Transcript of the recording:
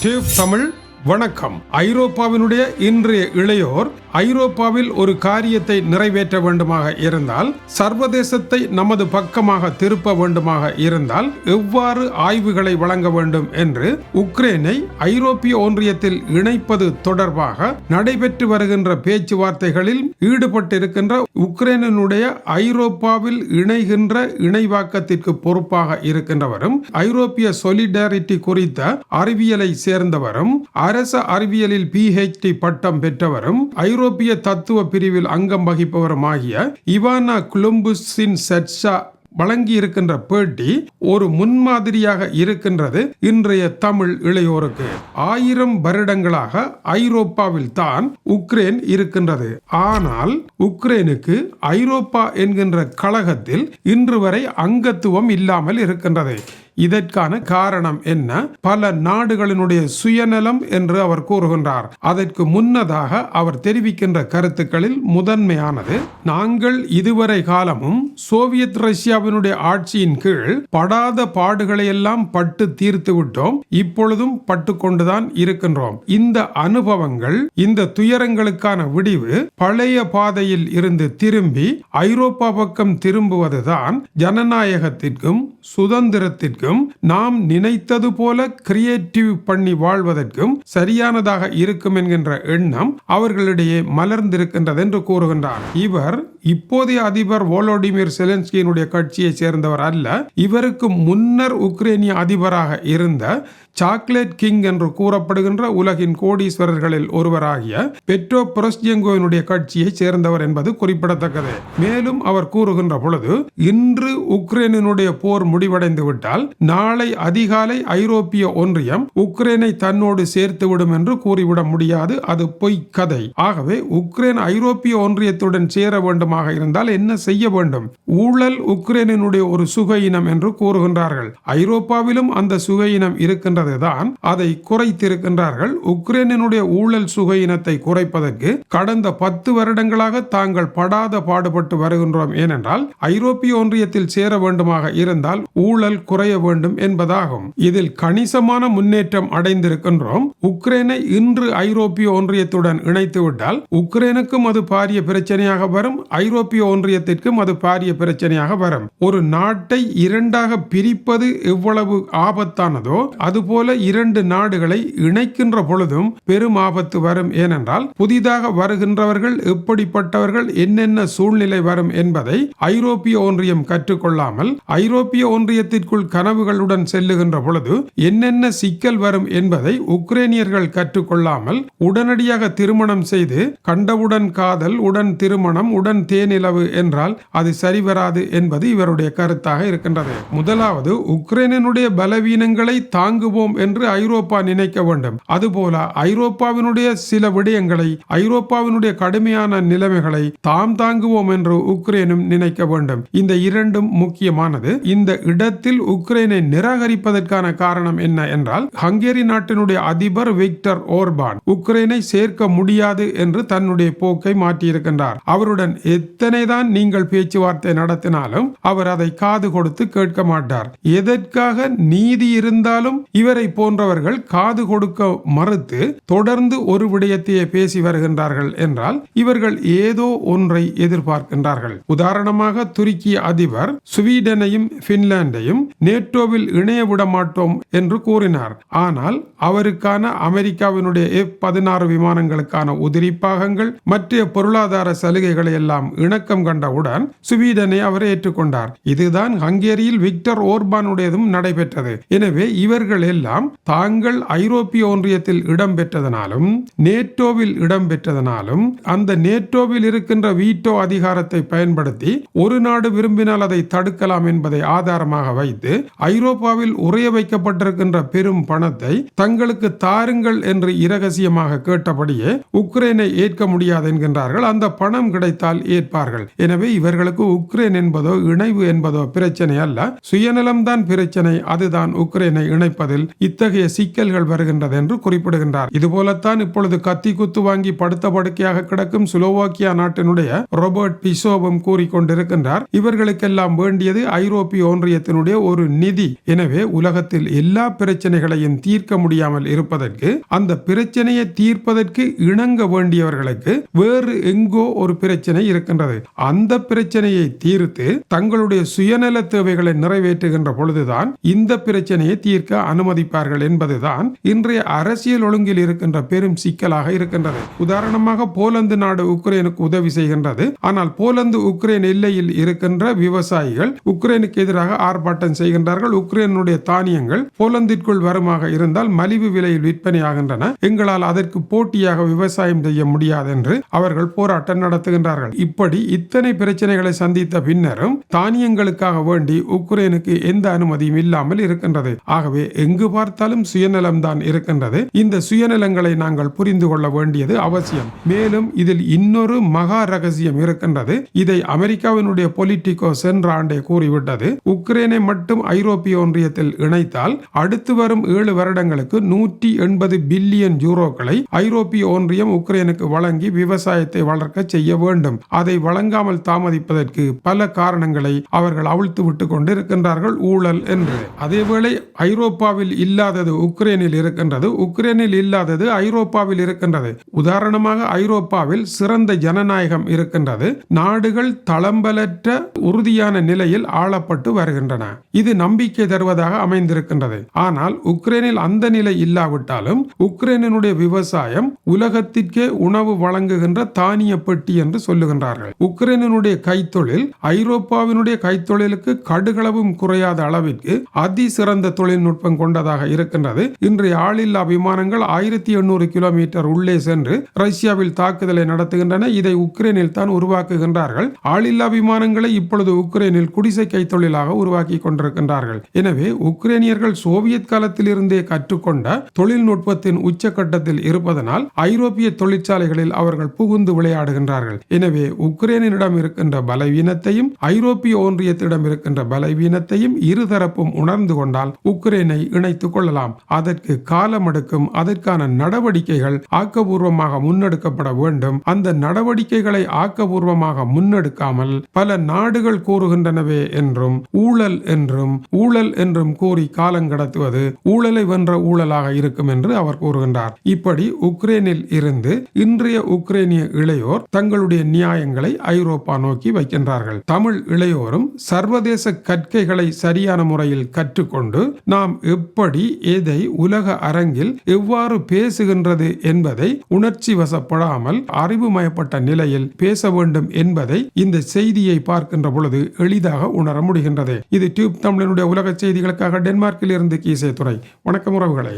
Steve Tamil வணக்கம். ஐரோப்பாவினுடைய இன்றைய இளையோர் ஐரோப்பாவில் ஒரு காரியத்தை நிறைவேற்ற வேண்டுமாக இருந்தால் சர்வதேசத்தை நமது பக்கமாக திருப்ப வேண்டுமாக இருந்தால் எவ்வாறு ஆய்வுகளை வழங்க வேண்டும் என்று உக்ரைனை ஐரோப்பிய ஒன்றியத்தில் இணைப்பது தொடர்பாக நடைபெற்று வருகின்ற பேச்சுவார்த்தைகளில் ஈடுபட்டிருக்கின்ற உக்ரைனுடைய ஐரோப்பாவில் இணைகின்ற இணைவாக்கத்திற்கு பொறுப்பாக இருக்கின்றவரும் ஐரோப்பிய சொலிடாரிட்டி குறித்த அறிவியலை சேர்ந்தவரும் அரச அறிவியலில் பிஹெச்டி பட்டம் பெற்றவரும் ஐரோப்பிய தத்துவ பிரிவில் அங்கம் வகிப்பவருமாகிய இவானா குலும்புஸின் செட்ஷா வழங்கி இருக்கின்ற பேட்டி ஒரு முன்மாதிரியாக இருக்கின்றது இன்றைய தமிழ் இளையோருக்கு. ஆயிரம் வருடங்களாக ஐரோப்பாவில் தான் உக்ரைன் இருக்கின்றது. ஆனால் உக்ரைனுக்கு ஐரோப்பா என்கின்ற கழகத்தில் இன்று வரை அங்கத்துவம் இல்லாமல் இருக்கின்றது. இதற்கான காரணம் என்ன? பல நாடுகளினுடைய சுயநலம் என்று அவர் கூறுகின்றார். அதற்கு முன்னதாக அவர் தெரிவிக்கின்ற கருத்துக்களில் முதன்மையானது நாங்கள் இதுவரை காலமும் சோவியத் ரஷ்யாவினுடைய ஆட்சியின் கீழ் படாத பாடுகளை எல்லாம் பட்டு தீர்த்து விட்டோம். இப்பொழுதும் பட்டு கொண்டுதான் இருக்கின்றோம். இந்த அனுபவங்கள் இந்த துயரங்களுக்கான விடிவு பழைய பாதையில் இருந்து திரும்பி ஐரோப்பா பக்கம் திரும்புவதுதான் ஜனநாயகத்திற்கும் சுதந்திரத்திற்கும் நாம் நினைத்தது போல கிரியேட்டிவ் பண்ணி வாழ்வதற்கும் சரியானதாக இருக்கும் என்கின்ற எண்ணம் அவர்களிடையே மலர்ந்திருக்கின்றது என்று கூறுகின்றார். இவர் இப்போதைய அதிபர் வோலோடிமிர் செலன்ஸ்கியினுடைய கட்சியை சேர்ந்தவர் அல்ல. இவருக்கு முன்னர் உக்ரைனிய அதிபராக இருந்த சாக்லேட் கிங் என்று கூறப்படுகின்ற உலகின் கோடீஸ்வரர்களில் ஒருவராகிய பெட்ரோ புரஸ்ஜெங்கோவினுடைய கட்சியை சேர்ந்தவர் என்பது குறிப்பிடத்தக்கது. மேலும் அவர் கூறுகின்ற பொழுது இன்று உக்ரைனினுடைய போர் முடிவடைந்து விட்டால் நாளை அதிகாலை ஐரோப்பிய ஒன்றியம் உக்ரைனை தன்னோடு சேர்த்துவிடும் என்று கூறிவிட முடியாது. அது பொய் கதை. ஆகவே உக்ரைன் ஐரோப்பிய ஒன்றியத்துடன் சேர வேண்டும் சம்பந்தமாக இருந்தால் என்ன செய்ய வேண்டும்? ஊழல் உக்ரைனினுடைய ஒரு சுக இனம் என்று கூறுகின்றார்கள். ஐரோப்பாவிலும் அந்த சுக இனம் இருக்கின்றதுதான் அதை குறைத்திருக்கின்றார்கள். உக்ரைனினுடைய ஊழல் சுக இனத்தை குறைப்பதற்கு கடந்த பத்து வருடங்களாக தாங்கள் படாத பாடுபட்டு வருகின்றோம். ஏனென்றால் ஐரோப்பிய ஒன்றியத்தில் சேர வேண்டுமாக இருந்தால் ஊழல் குறைய வேண்டும் என்பதாகும். இதில் கணிசமான முன்னேற்றம் அடைந்திருக்கின்றோம். உக்ரைனை இன்று ஐரோப்பிய ஒன்றியத்துடன் இணைத்துவிட்டால் உக்ரைனுக்கும் அது பாரிய பிரச்சனையாக வரும். ஐரோப்பிய ஒன்றியத்திற்கும் அது பாரிய பிரச்சனையாக வரும். ஒரு நாட்டை இரண்டாக பிரிப்பது எவ்வளவு ஆபத்தானதோ அதுபோல இரண்டு நாடுகளை இணைக்கின்ற பொழுதும் பெரும் ஆபத்து வரும். ஏனென்றால் புதிதாக வருகின்றவர்கள் எப்படிப்பட்டவர்கள் என்னென்ன சூழ்நிலை வரும் என்பதை ஐரோப்பிய ஒன்றியம் கற்றுக்கொள்ளாமல் ஐரோப்பிய ஒன்றியத்திற்குள் கனவுகளுடன் செல்லுகின்ற பொழுது என்னென்ன சிக்கல் வரும் என்பதை உக்ரைனியர்கள் கற்றுக்கொள்ளாமல் உடனடியாக திருமணம் செய்து கண்டவுடன் காதல் உடன் திருமணம் உடன் தேனிலவு என்றால் அது சரிவராது என்பது இவருடைய கருத்தாக இருக்கின்றது. முதலாவது உக்ரைனுடைய பலவீனங்களை தாங்குவோம் என்று ஐரோப்பா நினைக்க வேண்டும். அதுபோல ஐரோப்பாவினுடைய சில விடயங்களை ஐரோப்பாவினுடைய கடுமையான நிலைமைகளை தாம் தாங்குவோம் என்று உக்ரைனும் நினைக்க வேண்டும். இந்த இரண்டும் முக்கியமானது இந்த இடத்தில் உக்ரைனை நிராகரிப்பதற்கான காரணம் என்ன என்றால் ஹங்கேரி நாட்டினுடைய அதிபர் விக்டர் ஓர்பான் உக்ரைனை சேர்க்க முடியாது என்று தன்னுடைய போக்கை மாற்றியிருக்கின்றார். அவருடன் எத்தனைதான் நீங்கள் பேச்சுவார்த்தை நடத்தினாலும் அவர் அதை காது கொடுத்து கேட்க மாட்டார். எதற்காக நீதி இருந்தாலும் இவரை போன்றவர்கள் காது கொடுக்க மறுத்து தொடர்ந்து ஒரு விடயத்தையே பேசி வருகின்றார்கள் என்றால் இவர்கள் ஏதோ ஒன்றை எதிர்பார்க்கின்றார்கள். உதாரணமாக துருக்கிய அதிபர் சுவீடனையும் பின்லாந்தையும் நேட்டோவில் இணைய விட மாட்டோம் என்று கூறினார். ஆனால் அவருக்கான அமெரிக்காவினுடைய எஃப் பதினாறு விமானங்களுக்கான உதிரி பாகங்கள் மற்ற பொருளாதார சலுகைகளை எல்லாம் இணக்கம் கண்டவுடன் சுவீடனை அவர் ஏற்றுக்கொண்டார். இதுதான் ஹங்கேரியில் விக்டர் ஓர்பானுடையதும் நடைபெற்றது. எனவே இவர்கள் எல்லாம் தாங்கள் ஐரோப்பிய ஒன்றியத்தில் இடம்பெற்றதனாலும் நேட்டோவில் இடம்பெற்றதனாலும் அந்த நேட்டோவில் இருக்கின்ற வீட்டோ அதிகாரத்தை பயன்படுத்தி ஒரு நாடு விரும்பினால் அதை தடுக்கலாம் என்பதை ஆதாரமாக வைத்து ஐரோப்பாவில் உரைய வைக்கப்பட்டிருக்கின்ற பெரும் பணத்தை தங்களுக்கு தாருங்கள் என்று இரகசியமாக கேட்டபடியே உக்ரைனை ஏற்க முடியாது என்கின்றார்கள். அந்த பணம் கிடைத்தால் ஏ கேட்பார்கள். எனவே இவர்களுக்கு உக்ரைன் என்பதோ இணைவு என்பதோ பிரச்சனை அல்ல. சுயநலம்தான் பிரச்சனை அதுதான் உக்ரைனை இணைப்பதில் இத்தகைய சிக்கல்கள் வருகின்றது என்று குறிப்பிடுகின்றார். இதுபோலத்தான் இப்பொழுது கத்தி குத்து வாங்கி படுத்த படுக்கையாக கிடக்கும் சுலோவாக்கியா நாட்டினுடைய ரோபர்ட் பிசோவும் கூறிக்கொண்டிருக்கின்றார். இவர்களுக்கெல்லாம் வேண்டியது ஐரோப்பிய ஒன்றியத்தினுடைய ஒரு நிதி. எனவே உலகத்தில் எல்லா பிரச்சனைகளையும் தீர்க்க முடியாமல் இருப்பதற்கு அந்த பிரச்சனையை தீர்ப்பதற்கு இணங்க வேண்டியவர்களுக்கு வேறு எங்கோ ஒரு பிரச்சனை இருக்கின்றது அந்த பிரச்சனையை தீர்த்து தங்களுடைய சுயநல தேவைகளை நிறைவேற்றுகின்ற பொழுதுதான் இந்த பிரச்சனையை தீர்க்க அனுமதிப்பார்கள் என்பதுதான் இன்றைய அரசியல் ஒழுங்கில் இருக்கின்ற பெரும் சிக்கலாக இருக்கின்றது. உதாரணமாக போலந்து நாடு உக்ரைனுக்கு உதவி செய்கின்றது. ஆனால் போலந்து உக்ரைன் எல்லையில் இருக்கின்ற விவசாயிகள் உக்ரைனுக்கு எதிராக ஆர்ப்பாட்டம் செய்கின்றார்கள். உக்ரைனுடைய தானியங்கள் போலந்திற்குள் வருமாக இருந்தால் மலிவு விலையில் விற்பனையாகின்றன எங்களால் அதற்கு போட்டியாக விவசாயம் செய்ய முடியாது என்று அவர்கள் போராட்டம் நடத்துகின்றார்கள். இப்படி இத்தனை பிரச்சனைகளை சந்தித்த பின்னரும் தானியங்களுக்காக வேண்டி உக்ரைனுக்கு எந்த அனுமதியும் இல்லாமல் இருக்கின்றது. ஆகவே எங்கு பார்த்தாலும் சுயநலம் தான் இருக்கின்றது. இந்த சுயநலங்களை நாங்கள் புரிந்து கொள்ள வேண்டியது அவசியம். மேலும் இதில் இன்னொரு மகா ரகசியம் இருக்கின்றது. இதை அமெரிக்காவினுடைய பொலிட்டிகோ சென்ற ஆண்டே கூறிவிட்டது. உக்ரைனை மட்டும் ஐரோப்பிய ஒன்றியத்தில் இணைத்தால் அடுத்து வரும் ஏழு வருடங்களுக்கு நூற்றி எண்பது பில்லியன் யூரோக்களை ஐரோப்பிய ஒன்றியம் உக்ரைனுக்கு வழங்கி விவசாயத்தை வளர்க்க செய்ய வேண்டும். அதை வழங்காமல் தாமதிப்பதற்கு பல காரணங்கள் அவர்கள் அவிழ்த்து விட்டு கொண்டிருக்கின்றார்கள் ஊழல் என்று. அதேவேளை ஐரோப்பாவில் இல்லாதது உக்ரைனில் இருக்கின்றது. உக்ரைனில் இல்லாதது ஐரோப்பாவில் இருக்கின்றது. உதாரணமாக ஐரோப்பாவில் சிறந்த ஜனநாயகம் இருக்கின்றது. நாடுகள் தளம்பலற்ற உறுதியான நிலையில் ஆளப்பட்டு வருகின்றன. இது நம்பிக்கை தருவதாக அமைந்திருக்கின்றது. ஆனால் உக்ரைனில் அந்த நிலை இல்லாவிட்டாலும் உக்ரைனினுடைய விவசாயம் உலகத்திற்கே உணவு வழங்குகின்ற தானிய பெட்டி என்று சொல்லுகின்றார்கள். உக்ரைனினுடைய கைத்தொழில் ஐரோப்பாவில் இந்தியாவினுடைய கைத்தொழிலுக்கு கடுகளவும் குறையாத அளவிற்கு அதி சிறந்த தொழில்நுட்பம் கொண்டதாக இருக்கின்றது. இன்றைய ஆளில்லா விமானங்கள் ஆயிரத்தி எண்ணூறு கிலோமீட்டர் உள்ளே சென்று ரஷ்யாவில் தாக்குதலை நடத்துகின்றன. இதை உக்ரைனில் தான் உருவாக்குகின்றார்கள். ஆளில்லா விமானங்களை இப்பொழுது உக்ரைனில் குடிசை கைத்தொழிலாக உருவாக்கி கொண்டிருக்கின்றார்கள். எனவே உக்ரைனியர்கள் சோவியத் காலத்தில் இருந்தே கற்றுக்கொண்ட தொழில்நுட்பத்தின் உச்சக்கட்டத்தில் இருப்பதனால் ஐரோப்பிய தொழிற்சாலைகளில் அவர்கள் புகுந்து விளையாடுகின்றார்கள். எனவே உக்ரைனிடம் இருக்கின்ற பலவீனத்தையும் ஐரோப்பிய ஐரோப்பிய ஒன்றியத்திடம் இருக்கின்ற பலவீனத்தையும் இருதரப்பும் உணர்ந்து கொண்டால் உக்ரைனை இணைத்துக் கொள்ளலாம். அதற்கு காலம் எடுக்கும். அதற்கான நடவடிக்கைகள் ஆக்கபூர்வமாக முன்னெடுக்கப்பட வேண்டும். அந்த நடவடிக்கைகளை ஆக்கபூர்வமாக முன்னெடுக்காமல் பல நாடுகள் கூறுகின்றனவே என்றும் ஊழல் என்றும் ஊழல் என்றும் கூறி காலம் கடத்துவது ஊழலை வென்ற ஊழலாக இருக்கும் என்று அவர் கூறுகின்றார். இப்படி உக்ரைனில் இருந்து இன்றைய உக்ரைனிய இளையோர் தங்களுடைய நியாயங்களை ஐரோப்பா நோக்கி வைக்கின்றார்கள். தமிழ் இளைய இளையோரும் சர்வதேச கற்கைகளை சரியான முறையில் கற்றுக்கொண்டு நாம் எப்படி எதை உலக அரங்கில் எவ்வாறு பேசுகின்றது என்பதை உணர்ச்சி வசப்படாமல் அறிவுமயப்பட்ட நிலையில் பேச வேண்டும் என்பதை இந்த செய்தியை பார்க்கின்ற பொழுது எளிதாக உணர முடிகின்றது. இது டியூப் தமிழனுடைய உலக செய்திகளுக்காக டென்மார்க்கில் இருந்து கீசே துறை வணக்கம் உறவுகளை.